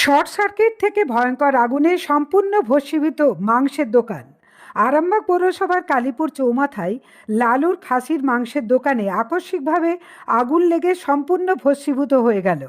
Short circuit থেকে ভয়ঙ্কর আগুনে সম্পূর্ণ ভস্মীভূত মাংসের দোকান। আরামবাগ পৌরসভার কালীপুর চৌমাথায় লালুর খাসির মাংসের দোকানে আকস্মিকভাবে আগুন লেগে সম্পূর্ণ ভস্মীভূত হয়ে গেল।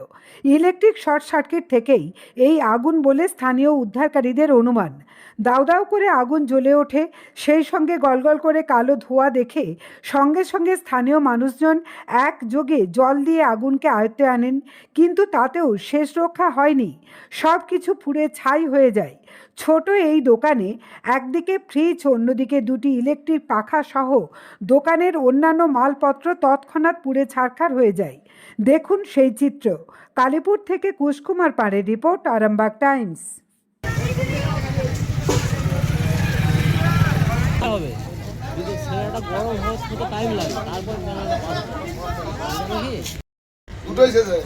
ইলেকট্রিক শর্ট সার্কিট থেকেই এই আগুন বলে স্থানীয় উদ্ধারকারীদের অনুমান। দাউ দাউ করে আগুন জ্বলে ওঠে, সেই সঙ্গে গলগল করে কালো ধোঁয়া দেখে সঙ্গে সঙ্গে স্থানীয় মানুষজন একযোগে জল দিয়ে আগুনকে আয়ত্তে আনেন। কিন্তু তাতেও শেষ রক্ষা হয়নি। সব কিছু পুড়ে ছাই হয়ে যায়। ছোট এই দোকানে একদিকে ফ্রিজ অন্যদিকে দুটি ইলেকট্রিক পাখা সহ দোকানের অন্যান্য মালপত্র তৎক্ষণাৎ পুড়ে ছারখার হয়ে যায়। দেখুন সেই চিত্র। কালীপুর থেকে কুশকুমার পাড়ের রিপোর্ট আরামবাগ টাইমস। হবে। যদি ছেলেটা গরম হয় সেটা টাইম লাগে। তারপর মেলাটা পাবে নাকি দুটোই শেষ হয়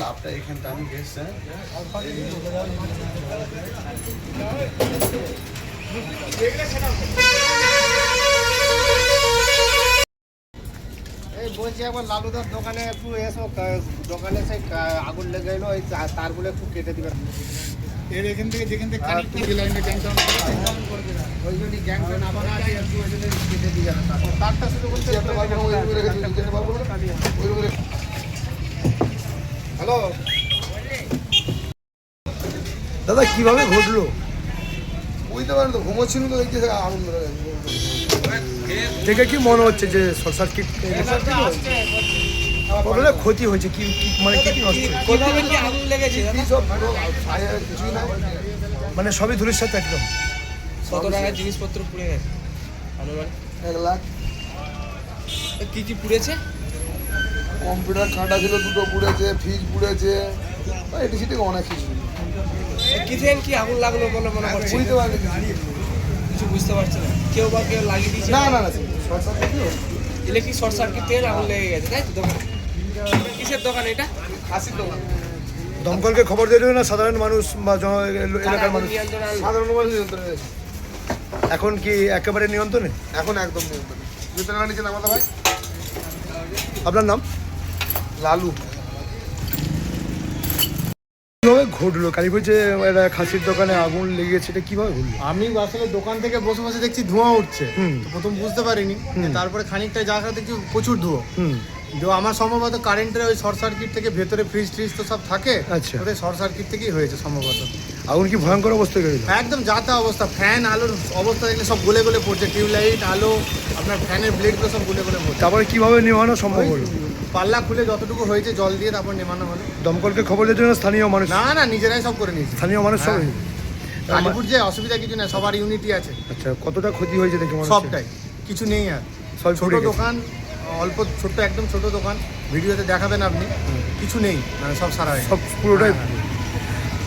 তাপটা এখানটা আমি গেছি এই বলছি একবার লালুদার দোকানে একটু এসো দোকানে সেই আগুন লেগে গেলো ওই তারগুলো একটু কেটে দিবেন। এর এখান থেকে যেখান থেকে কানেক্ট লাইনটা চেয়ারটা বার করো, হ্যালো দাদা কীভাবে ঘটলো? বুঝতে পারেন তো ঘুমোচ্ছিল তো ধরে গেছে। দেখে কি মনে হচ্ছে যে শর্ট সার্কিট ক্ষতি হয়েছে? কি মানে কি নষ্ট। মানে সবই ধুলির সাথে একদম? কত টাকার জিনিসপত্র পুড়ে গেছে? এক লাখ। কি কি পুড়েছে? কম্পিউটার কাটা ছিল দুটো পুড়েছে ফ্রিজ পুড়েছে। এটি সেটি অনেক কিছু। কি থেকে কি আগুন লাগল বলে মনে করছে? বুঝতে পারেন কিছু। বুঝতে পারছে না। কেউ বা কেউ লাগিয়ে দিয়েছে? না না না short circuit electric short circuit থেকে আগুন লেগে গেছে তাই তো? দোকান। কিসের দোকান এটা? খাসির দোকান। দমকলকে খবর দিল না সাধারণ মানুষ বা জন- এলাকার মানুষ। সাধারণ মানুষ নিয়ন্ত্রণে। এখন কি একেবারে নিয়ন্ত্রণে? এখন একদম নিয়ন্ত্রণে। নিচে নামাতে ভাই আপনার নাম? লালু। কীভাবে ঘটলো? কালীপুর যে একটা খাসির দোকানে আগুন লেগেছে এটা কীভাবে ঘটলো? আমি আসলে দোকান থেকে বসে বসে দেখছি ধোঁয়া উঠছে। হুম। তো প্রথম বুঝতে পারিনি। তারপরে খানিকটা যাওয়ার দেখছি প্রচুর ধোঁয়া। হুম। তো আমার সম্ভবত কারেন্টের ওই শর্ট সার্কিট থেকে ভেতরে ফ্রিজ ট্রিজ তো সব থাকে। আচ্ছা। ওদের শর্ট সার্কিট থেকেই হয়েছে সম্ভবত। আগুন কি ভয়ঙ্কর অবস্থায় গেল? একদম যাতা অবস্থা ফ্যান আলোর অবস্থা দেখলে সব গলে গলে পড়ছে টিউবলাইট আলো আপনার ফ্যানের ব্লেডগুলো সব গলে গলে পড়ছে। তারপরে কীভাবে নেওয়ানো সম্ভব হলো? পাল্লা খুলে যতটুকু হয়েছে জল দিয়ে তারপর নেমানো হলো। দমকলকে খবর না স্থানীয় মানুষ? না না নিজেরাই সব করে নিয়েছে। স্থানীয় মানুষ সব হ্যাঁ। কালীপুর যে অসুবিধা কিছু না সবার ইউনিটি আছে। আচ্ছা কতটা ক্ষতি হয়েছে দেখে? সবটাই কিছু নেই আর। সব ছোট দোকান অল্প ছোট্ট একদম ছোট দোকান। ভিডিওতে দেখাবেন আপনি। কিছু নেই মানে সব সারা হয়ে সব পুরোটাই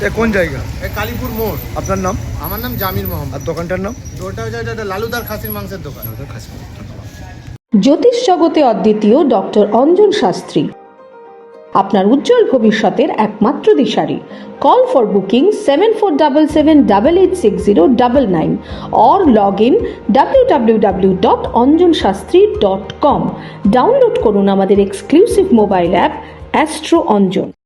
এ কোন জায়গা? কালীপুর মোড়। আপনার নাম? আমার নাম জামির মোহাম্মদ। আর দোকানটার নাম? ওটা হচ্ছে একটা লালুদার খাসির মাংসের দোকান। জ্যোতিষ জগতে অদ্বিতীয় ডক্টর অঞ্জন শাস্ত্রী। আপনার উজ্জ্বল ভবিষ্যতের একমাত্র দিশারি। Call for booking seven four double seven double eight six zero double nine or log in W W W dot Anjan Shastri dot com download করুন আমাদের exclusive mobile app astro Anjan